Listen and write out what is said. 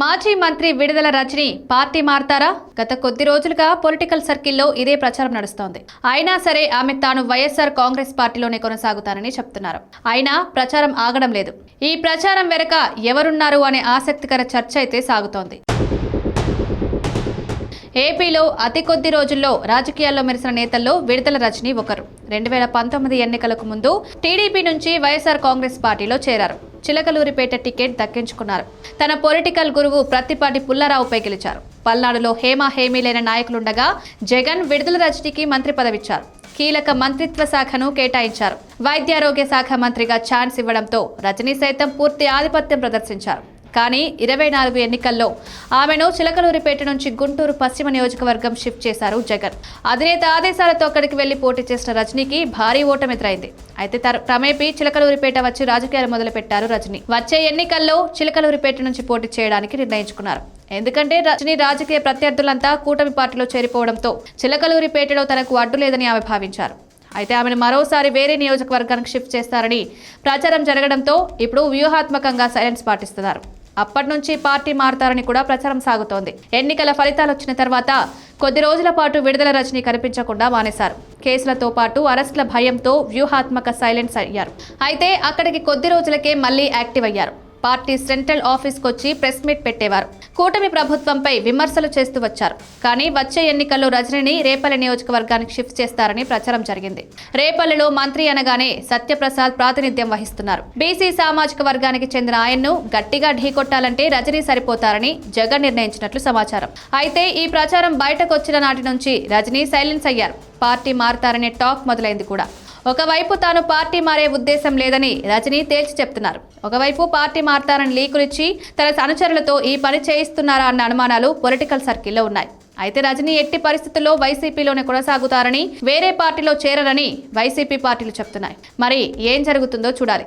మాజీ మంత్రి విడుదల రజని పార్టీ మారతారా? గత కొద్ది రోజులుగా పొలిటికల్ సర్కిల్లో ఇదే ప్రచారం నడుస్తోంది. అయినా సరే ఆమె తాను వైఎస్ఆర్ కాంగ్రెస్ పార్టీలోనే కొనసాగుతానని చెప్తున్నారు. అయినా ప్రచారం ఆగడం లేదు. ఈ ప్రచారం వెనుక ఎవరున్నారు అనే ఆసక్తికర చర్చ అయితే సాగుతోంది. ఏపీలో అతి కొద్ది రోజుల్లో రాజకీయాల్లో మెరిసిన నేతల్లో విడుదల రజని ఒకరు. రెండు వేల పంతొమ్మిది ఎన్నికలకు ముందు టీడీపీ నుంచి వైఎస్ఆర్ కాంగ్రెస్ పార్టీలో చేరారు. చిలకలూరిపేట టికెట్ దక్కించుకున్నారు. తన పొలిటికల్ గురువు ప్రత్తిపాటి పుల్లారావుపై గెలిచారు. పల్నాడులో హేమా హేమీలైన నాయకులుండగా జగన్ విడుదల రజనీకి మంత్రి పదవిచ్చారు. కీలక మంత్రిత్వ శాఖను కేటాయించారు. వైద్యారోగ్య శాఖ మంత్రిగా ఛాన్స్ ఇవ్వడంతో రజనీ సైతం పూర్తి ఆధిపత్యం ప్రదర్శించారు. కానీ ఇరవై నాలుగు ఎన్నికల్లో ఆమెను చిలకలూరిపేట నుంచి గుంటూరు పశ్చిమ నియోజకవర్గం షిఫ్ట్ చేశారు జగన్. అధినేత ఆదేశాలతో అక్కడికి వెళ్ళి పోటీ చేసిన రజనీకి భారీ ఓటమి ఎదురైంది అయితే తర క్రమేపీ చిలకలూరిపేట వచ్చి రాజకీయాలు మొదలుపెట్టారు రజనీ. వచ్చే ఎన్నికల్లో చిలకలూరిపేట నుంచి పోటీ చేయడానికి నిర్ణయించుకున్నారు. ఎందుకంటే రజనీ రాజకీయ ప్రత్యర్థులంతా కూటమి పార్టీలో చేరిపోవడంతో చిలకలూరిపేటలో తనకు అడ్డు లేదని ఆమె భావించారు. అయితే ఆమెను మరోసారి వేరే నియోజకవర్గానికి షిఫ్ట్ చేస్తారని ప్రచారం జరగడంతో ఇప్పుడు వ్యూహాత్మకంగా సైలెన్స్ పాటిస్తున్నారు. అప్పటి నుంచి పార్టీ మారుతారని కూడా ప్రచారం సాగుతోంది. ఎన్నికల ఫలితాలు వచ్చిన తర్వాత కొద్ది రోజుల పాటు విడుదల రజని కనిపించకుండా మానేశారు. కేసులతో పాటు అరెస్టుల భయంతో వ్యూహాత్మక సైలెన్స్ అయ్యారు. అయితే అక్కడికి కొద్ది రోజులకే మళ్ళీ యాక్టివ్ అయ్యారు. పార్టీ సెంట్రల్ ఆఫీస్కి వచ్చి ప్రెస్ మీట్ పెట్టేవారు. కూటమి ప్రభుత్వంపై విమర్శలు చేస్తూ వచ్చారు. కానీ వచ్చే ఎన్నికల్లో రజనిని రేపల్లి నియోజకవర్గానికి షిఫ్ట్ చేస్తారని ప్రచారం జరిగింది. రేపల్లిలో మంత్రి అనగానే సత్యప్రసాద్ ప్రాతినిధ్యం వహిస్తున్నారు. బీసీ సామాజిక వర్గానికి చెందిన ఆయన్ను గట్టిగా ఢీకొట్టాలంటే రజనీ సరిపోతారని జగన్ నిర్ణయించినట్లు సమాచారం. అయితే ఈ ప్రచారం బయటకు వచ్చిన నాటి నుంచి రజనీ సైలెన్స్ అయ్యారు. పార్టీ మారుతారనే టాక్ మొదలైంది కూడా. ఒకవైపు తాను పార్టీ మారే ఉద్దేశం లేదని రజని తేల్చి చెప్తున్నారు. ఒకవైపు పార్టీ మారతారని లీకులిచ్చి తన అనుచరులతో ఈ పని చేయిస్తున్నారా అన్న అనుమానాలు పొలిటికల్ సర్కిల్లో ఉన్నాయి. అయితే రజనీ ఎట్టి పరిస్థితుల్లో వైసీపీలోనే కొనసాగుతారని వేరే పార్టీలో చేరరని వైసీపీ పార్టీలు చెప్తున్నాయి. మరి ఏం జరుగుతుందో చూడాలి.